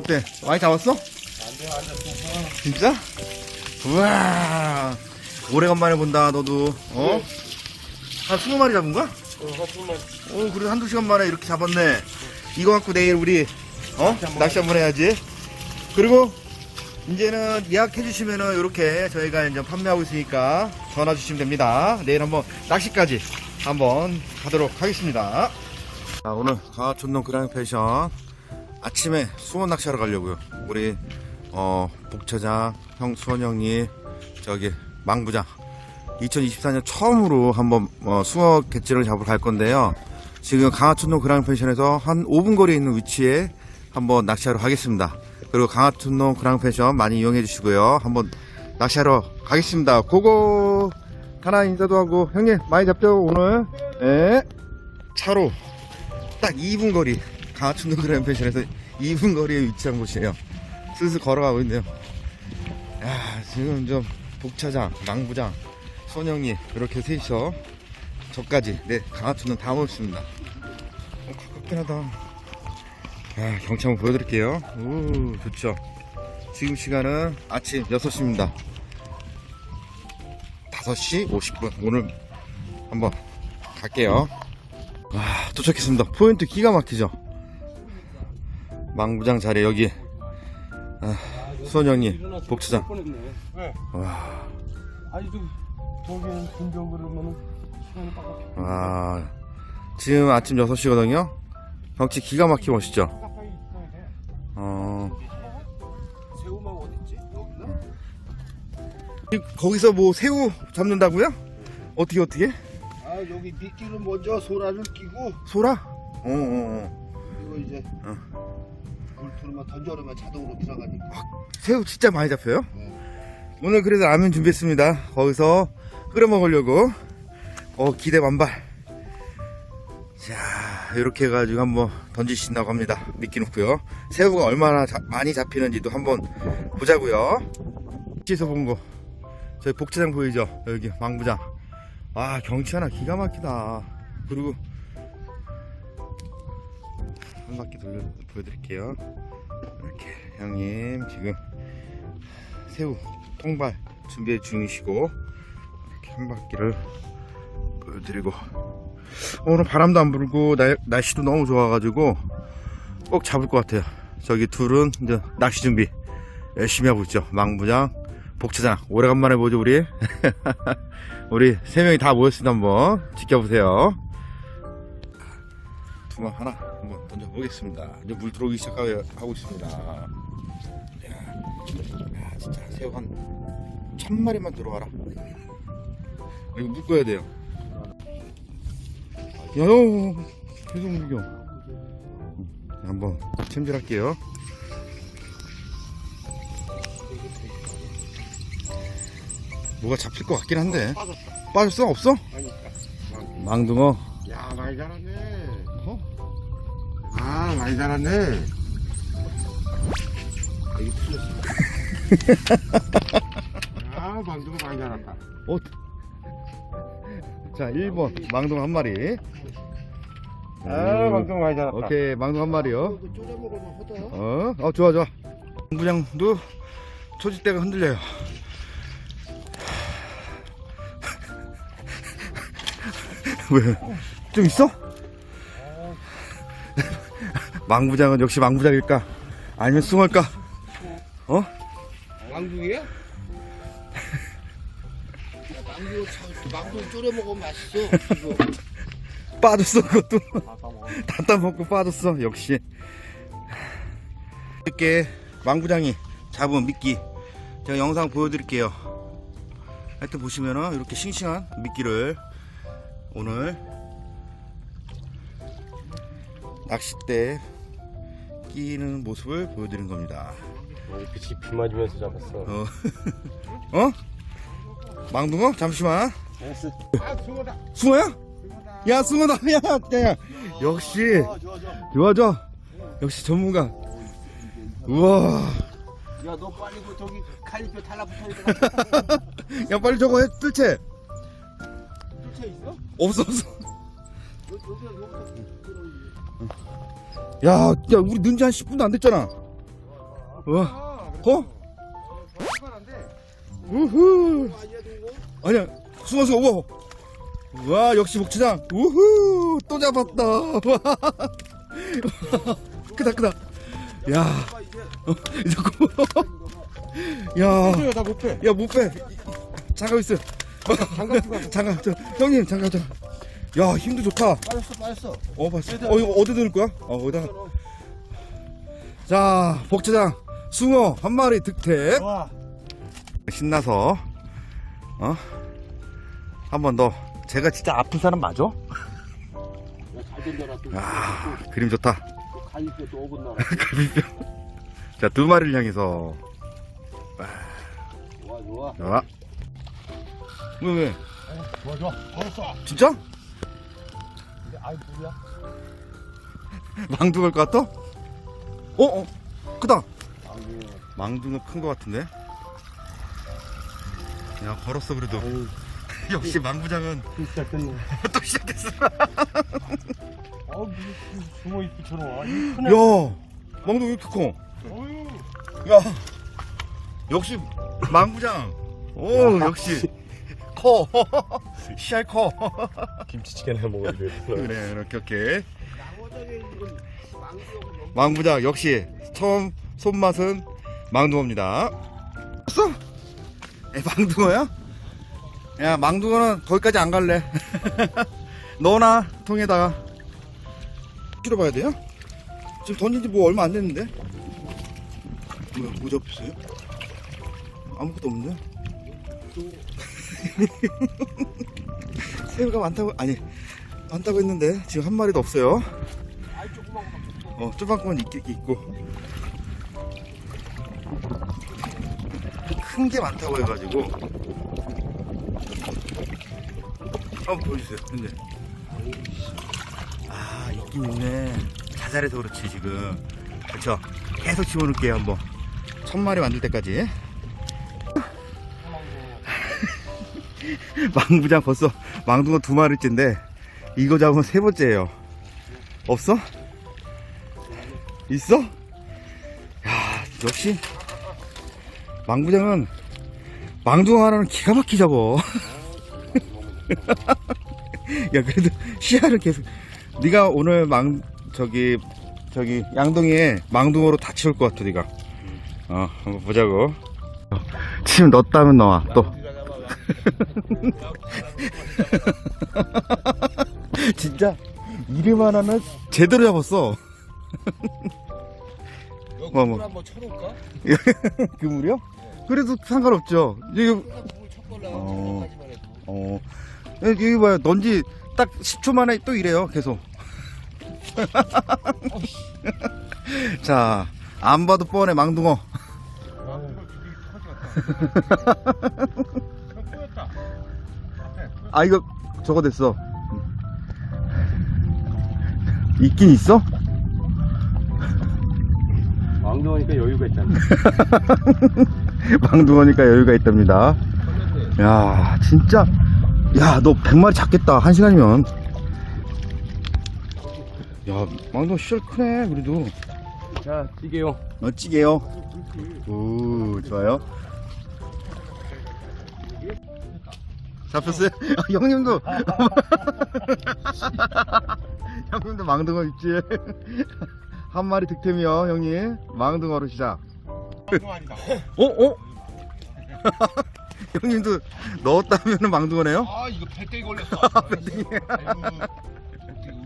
어때? 많이 잡았어? 안돼 안돼 진짜? 우와 오래간만에 본다 너도 어? 한 20마리 잡은 거야? 허풀만 어 그래도 한두 시간 만에 이렇게 잡았네 이거 갖고 내일 우리 어? 낚시 한번 해야지 그리고 이제는 예약해 주시면은 이렇게 저희가 이제 판매하고 있으니까 전화 주시면 됩니다 내일 한번 낚시까지 한번 가도록 하겠습니다 자 오늘 가촌동 그랑 패션 아침에 수원 낚시하러 가려고요 우리 어 복처장 형 수원 형님 저기 망부장 2024년 처음으로 한번 어, 숭어 갯지를 잡으러 갈 건데요. 지금 강화촌동 그랑 펜션에서 한 5분 거리에 있는 위치에 한번 낚시하러 가겠습니다. 그리고 강화촌동 그랑 펜션 많이 이용해 주시고요. 한번 낚시하러 가겠습니다. 고고 하나 인사도 하고 형님 많이 잡죠 오늘? 예. 차로 딱 2분 거리 강화촌동 그랑펜션에서 2분 거리에 위치한 곳이에요. 슬슬 걸어가고 있네요. 야 지금 좀 복차장, 망부장 손영님 이렇게 셋이서 저까지 네 강화투는 다 먹었습니다. 어, 가깝긴 하다. 아, 경치 한번 보여드릴게요. 오 좋죠. 지금 시간은 아침 6시입니다. 5시 50분. 오늘 한번 갈게요. 아 도착했습니다. 포인트 기가 막히죠 망부장 자리 여기 아, 수원 형님 복차장 왜? 와 아니 좀 저기는 진정 그러면은 시간이 빡빡해 와, 지금 아침 6시거든요? 경치 기가 막히게 멋있죠? 어, 어딨지? 거기서 뭐 새우 잡는다고요? 어떻게, 어떻게? 아 여기 미끼를 먼저 소라를 끼고 소라? 어, 어, 어. 그리고 이제 물 틀으면 던져놓으면 자동으로 들어가니까 새우 진짜 많이 잡혀요? 네. 오늘 그래서 라면 준비했습니다. 거기서 끓여 먹으려고. 어, 기대 만발. 자, 이렇게 해가지고 한번 던지신다고 합니다. 미끼 놓고요. 새우가 얼마나 자- 많이 잡히는지도 한번 보자고요. 위치에서 본 거. 저희 복지장 보이죠? 여기 망부장. 아, 경치 하나 기가 막히다. 그리고 한 바퀴 돌려 보여드릴게요. 이렇게 형님 지금 새우 통발 준비 중이시고 이렇게 한 바퀴를 보여드리고. 오늘 바람도 안 불고 날, 날씨도 너무 좋아가지고 꼭 잡을 것 같아요. 저기 둘은 이제 낚시 준비 열심히 하고 있죠. 망부장 복차장. 오래간만에 보죠 우리? 우리 세 명이 다 모였습니다 한번. 지켜보세요. 두마 하나 한번 던져보겠습니다 이제 물 들어오기 시작하고 있습니다 야, 야 진짜 새우 한 천 마리만 들어와라. 이거 묶어야 돼요. 야, 요, 계속. 음, 한번 챔질할게요. 뭐가 잡힐 것 같긴 한데. 빠졌어? 없어? 망둥어. 야 많이 자랐네 어? 아 많이 자랐네 아, 이게 틀렸어 아 방금 많이 자랐다 어. 자, 1번. 망둥어 한 마리. 아 방금 많이 자랐다 오케이, 망둥어 한 마리요. 먹으면 어, 어 좋아 좋아. 부장도 초지대가 흔들려요. 왜? 좀 있어? 망부장은 역시 망부장일까? 아니면 숭어일까? 어? 왕국이야? 망고 망고 쪼려 먹으면 맛있어 이거 빠졌어 그것도 다 따먹고 빠졌어 역시 이렇게 망부장이 잡은 미끼 제가 영상 보여드릴게요 하여튼 보시면은 이렇게 싱싱한 미끼를 오늘 낚싯대 끼는 모습을 보여드린 겁니다. 그치 비 맞으면서 잡았어. 어? 어? 망둥어? 잠시만. 아 숭어야? 야 숭어다. 야, 야, 야. 역시. 좋아 좋아. 좋아 좋아 좋아 역시 전문가. 우와. 야 너 빨리 그 저기 칼리뼈 달라붙어 야 빨리 저거 해 뜰채. 뚫쳐 있어? 없어 없어 야, 야 우리 는지 한 10분도 안 됐잖아 와, 어? 우후. 아니야, 숭어, 우와. 와, 역시 목치장. 우후, 또 잡았다. 와. 크다, 크다. 야, 어, 이거, 야, 나못 빼. 야, 못 빼. 장갑 있어. 장갑 장갑, 저, 형님, 장갑, 장 야, 힘도 좋다. 빠졌어 빠졌어. 어, 봤어. 어, 이거 어디 넣을 거야? 어, 어디다가. 자, 복제장, 숭어 한 마리 득템. 와. 신나서, 어? 한 번 더. 제가 진짜 아픈 사람 맞아? 잘 던져놨어. 아, 그림 좋다. 갈비뼈 또 어긋나. 갈비뼈. 자, 두 마리를 향해서. 좋아 좋아. 자. 왜, 왜? 좋아 좋아. 걸었어. 진짜? 아이 뭐야? 것 같아? 어, 어, 크다. 망둥어 큰것 같은데? 야, 걸었어, 그래도. 아유 역시 망부장은 진짜 뜬네. 또 시작했어. 아 무슨 주머 이끼처럼 와. 이. 야, 망둥어 왜 이렇게 커? 어휴. 야, 역시 망부장. 오, 역시 커. 씨알 커. 김치찌개나 먹어야 돼. 그래, 이렇게 이렇게. 망부장 역시 처음 손맛은 망둥어입니다. 봤어? 에, 망둥어야? 야, 망둥어는 거기까지 안 갈래. 넣어놔 통에다가. 줄여봐야 돼요? 지금 던진 지 뭐 얼마 안 됐는데? 뭐야, 뭐 잡혔어요? 아무것도 없는데? 새우가 많다고, 아니, 많다고 했는데, 지금 한 마리도 없어요. 어, 조만큼만 있, 있고. 큰 게 많다고 해가지고. 한번 보여주세요, 근데. 아, 있긴 있네. 자잘해서 그렇지, 지금. 그쵸? 계속 집어넣을게요, 한번. 천 마리 만들 때까지. 망부장 벌써 망둥어 두 마리째인데, 이거 잡으면 세 번째예요. 없어? 있어? 야, 역시 망부장은 망둥어 하나는 기가 막히게 잡어. 야, 그래도 시야를 계속. 네가 오늘 망 저기 저기 양동이에 망둥어로 다 치울 것 같아, 네가. 어, 한번 보자고. 침 넣었다면 넣어 또. 진짜 이름 하나는 제대로 잡았어. 뭐, 뭐. 한번 쳐놓을까? 그물이요? 그래도 상관없죠. 물첫 걸로 어. 까지만 해도. 어, 여기 봐요. 넌지 딱 10초 만에 또 이래요. 계속. 자, 안 봐도 뻔해, 망둥어. 아, 이 거, 저거 됐어. 있긴 있어? 왕정하니까 여유가 있잖아. 망둥어니까 여유가 있답니다. 야, 진짜. 야, 너 100마리 잡겠다. 한 시간이면. 야, 망둥어 시절 크네, 그래도. 자, 찌개요. 멋지게요. 오, 좋아요. 잡혔어요? 아, 형님도. 형님도 망둥어 있지? 한 마리 득템이요, 형님. 망둥어로 시작. 왕정하니다. 어? 어? 형님도 넣었다면 망둥어네요? 아, 이거 배때기 걸렸어. 배때기.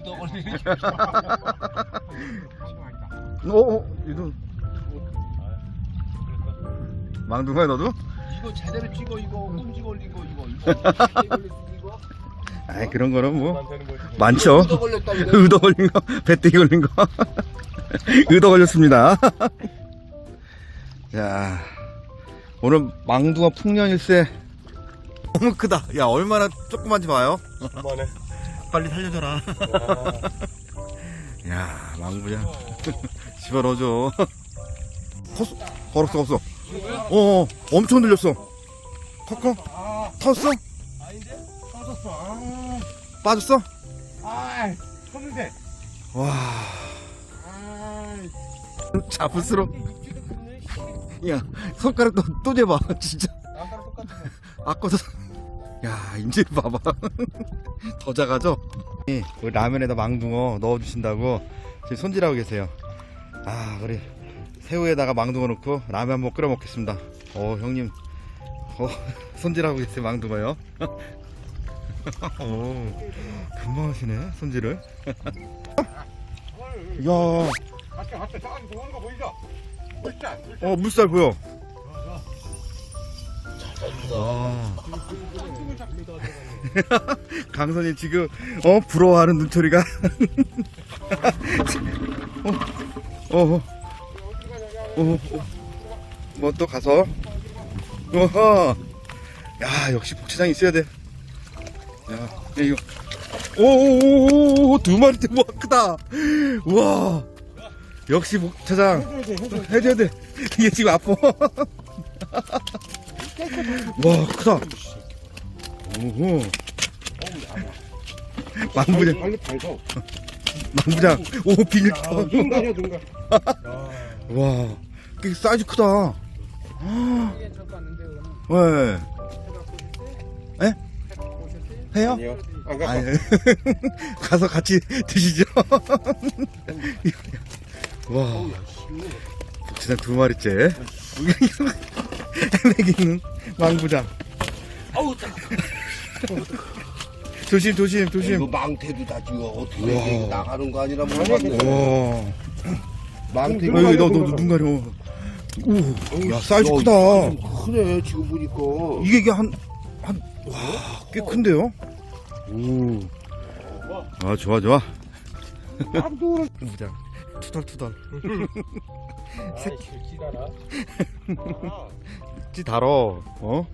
의도 걸리는 게 어? 어? 얘도 망둥어야 너도? 이거 제대로 찍어 이거 꼼지 걸린 거 이거. 이거 아이 그런 거는 뭐. 많죠. 의도 걸렸다 그래. 의도 걸린 거 배때기 걸린 거. 의도 걸렸습니다. 자 오늘 망둥어 풍년일세 너무 크다. 야 얼마나 조그만지 봐요. 그만해. 빨리 살려줘라. 야 망부장 집어넣어줘. 컸어 걸었어 걸었어 어, 어 엄청 들렸어. 아, 컸어? 아닌데? 터졌어. 아, 빠졌어? 아, 컸는데. 와. 아, 크네. 야 손가락 또, 또 재봐 진짜. 아까랑 똑같아. 아까도 야 이제 봐봐. 더 작아져? 예, 우리 라면에다 망둥어 넣어주신다고 지금 손질하고 계세요. 아 우리 새우에다가 망둥어 넣고 라면 한번 끓여 먹겠습니다 어 형님 어, 손질하고 계세요 망둥어요 오 금방 하시네 손질을 야 같이 같이 저기 좋은 거 보이죠? 물자. 어 물살 보여. 와. 강선이 지금 어 부러워하는 눈초리가. 어, 어, 어, 어, 뭐또 가서. 어허. 야 역시 복지장 있어야 돼. 야, 야 이거. 오오오오 두 마리째 와 크다. 우와. 역시 복차장. 해줘야 돼. 이게 지금 아파. 와, 크다. 오호. 밟아. 망부장. 오, 비닐 켜. 눈가냐 눈가. 와, 꽤 사이즈 크다. 왜? 에? 해요? 아니요. 아니, 가서 같이 드시죠. 와, 복지장 두 마리째. 헤매기는 망부장. 아우. 조심, 조심, 조심. 이거 망태도 다 지금 어떻게. 이게 나가는 거 아니라 모르겠네. 와, 망태. 어, 여기 너, 너, 너, 눈 가려. 오, 야, 사이즈 크다. 크네 지금 보니까. 이게, 이게 한, 한, 와, 꽤 큰데요? 오. 아, 좋아, 좋아. 깜도 부장. 투덜투덜. 찌 달어. 어?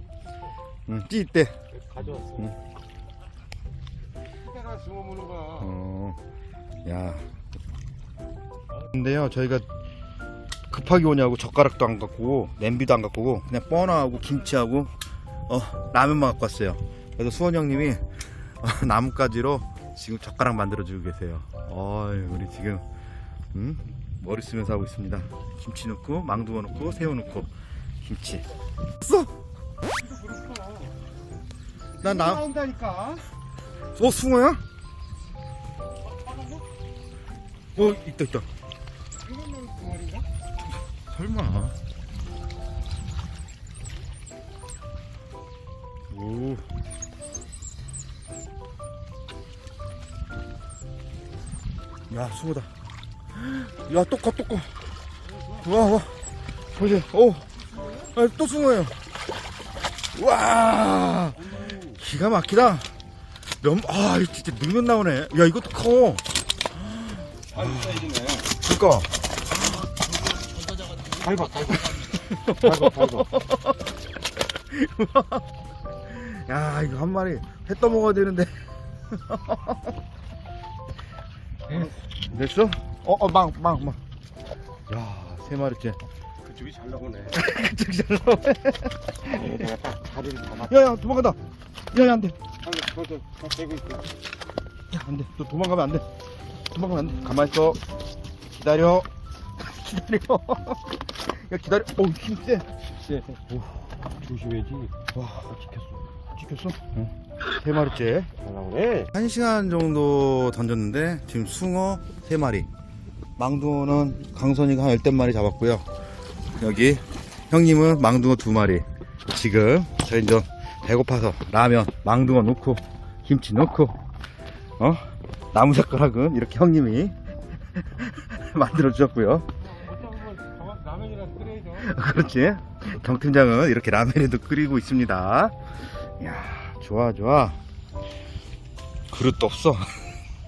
응, 찌 있대. 가져왔어. 응. 내가 심어보는 거야. 어, 야. 근데요, 저희가 급하게 오냐고 젓가락도 안 갖고 냄비도 안 갖고 그냥 뻔하고 김치하고, 어, 라면만 갖고 왔어요. 그래서 수원 형님이 어, 나뭇가지로 지금 젓가락 만들어주고 계세요. 어이, 우리 지금, 음? 머리 쓰면서 하고 있습니다. 김치 넣고, 망둥어 넣고, 새우 넣고, 김치. 써! 난 나, 나온다니까. 어, 숭어야? 어, 있다, 있다. 설마. 오. 야, 숭어다. 야, 똑까, 똑까. 와, 와. 보세요. 오. 아, 또 숭어예요. 와. 기가 막히다. 면, 아, 진짜 늘면 나오네. 야, 이것도 커. 아, 사이즈네. 그니까. 밟아, 밟아. 밟아, 밟아. 야 이거 한 마리 해 떠먹어야 되는데 됐어? 어어망망망 야 세 마리째 그쪽이 잘 나오네. 그쪽이 잘 나오네 내가 딱 다리를 잡아. 야 야 도망간다 야 야 안 돼 저, 저, 저, 저, 고 있어. 야 안 돼 너 도망가면 안 돼 도망가면 안 돼 가만히 있어 기다려 기다려. 야 기다려. 어우 힘 세 세. 오, 조심해야지. 와 찍혔어. 찍혔어? 응 세 마리째. 잘 나오네. 한 시간 정도 던졌는데 지금 숭어 3마리 망둥어는 강선이가 한 열댓 마리 잡았고요. 여기 형님은 망둥어 2마리. 지금 저희 이제 배고파서 라면 망둥어 넣고 김치 넣고 어? 나무 젓가락은 이렇게 형님이 만들어 주셨고요 그렇지. 경 팀장은 이렇게 라면에도 끓이고 있습니다. 이야 좋아 좋아. 그릇도 없어.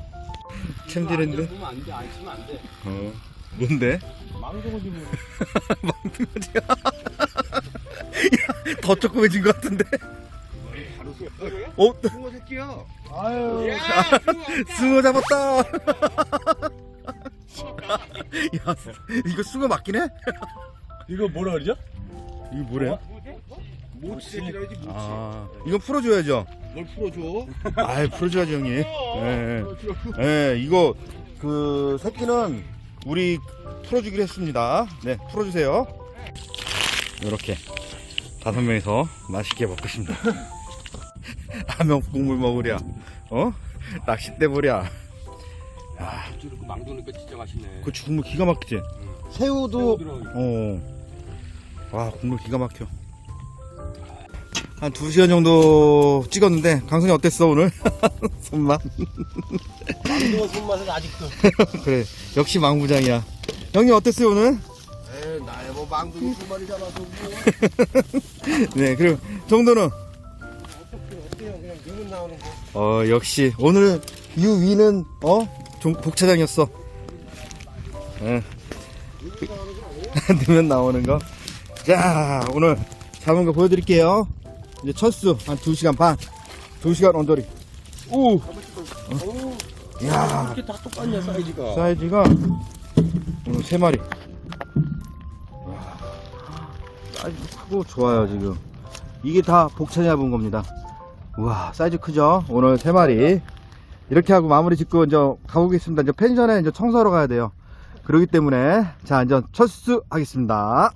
챔질했는데 안 치면 안 돼. 어 뭔데? 망둥어 좀. 망둥어지야 더 조그매진 것 같은데? 어? 숭어 새끼야. 아유. 야, 숭어 잡았다 야 이거 숭어 맞긴 해? 이거 뭐라 그러죠? 이거 뭐래? 모치 새끼라지 모치. 아 이건 풀어줘야죠 뭘 풀어줘? 아이 풀어줘야지 형님 예, 예. 예, 이거 그 새끼는 우리 풀어주기로 했습니다 네 풀어주세요 이렇게 다섯 명이서 맛있게 먹겠습니다. 라면 국물 먹으랴, 어? 낚싯대 보랴. 저렇게 망두니까 진짜 맛있네. 그 국물 기가 막히지? 새우도, 새우. 어. 와, 국물 기가 막혀. 한두 시간 정도 찍었는데, 강선이 어땠어, 오늘? 손맛? 망두 손맛은 아직도. 그래, 역시 망부장이야. 형님 어땠어요, 오늘? 에 나야 뭐 망둥이 두 마리 잡아서 뭐. 네, 그리고 정도는? 어때요? 그냥 눈은 나오는 거. 어, 역시, 오늘 유위는, 어? 종, 복차장이었어. 예. 넣으면 나오는 거. 자, 오늘 잡은 거 보여드릴게요. 이제 첫 수, 한 2시간 반. 2시간 언더리. 오! 오, 이야, 이렇게 다 똑같냐 사이즈가. 사이즈가 오늘 3마리. 사이즈 크고 좋아요, 지금. 이게 다 복차 잡은 겁니다. 우와, 사이즈 크죠? 오늘 3마리. 이렇게 하고 마무리 짓고 이제 가보겠습니다. 이제 펜션에 이제 청소하러 가야 돼요. 그렇기 때문에 자, 이제 첫수 하겠습니다.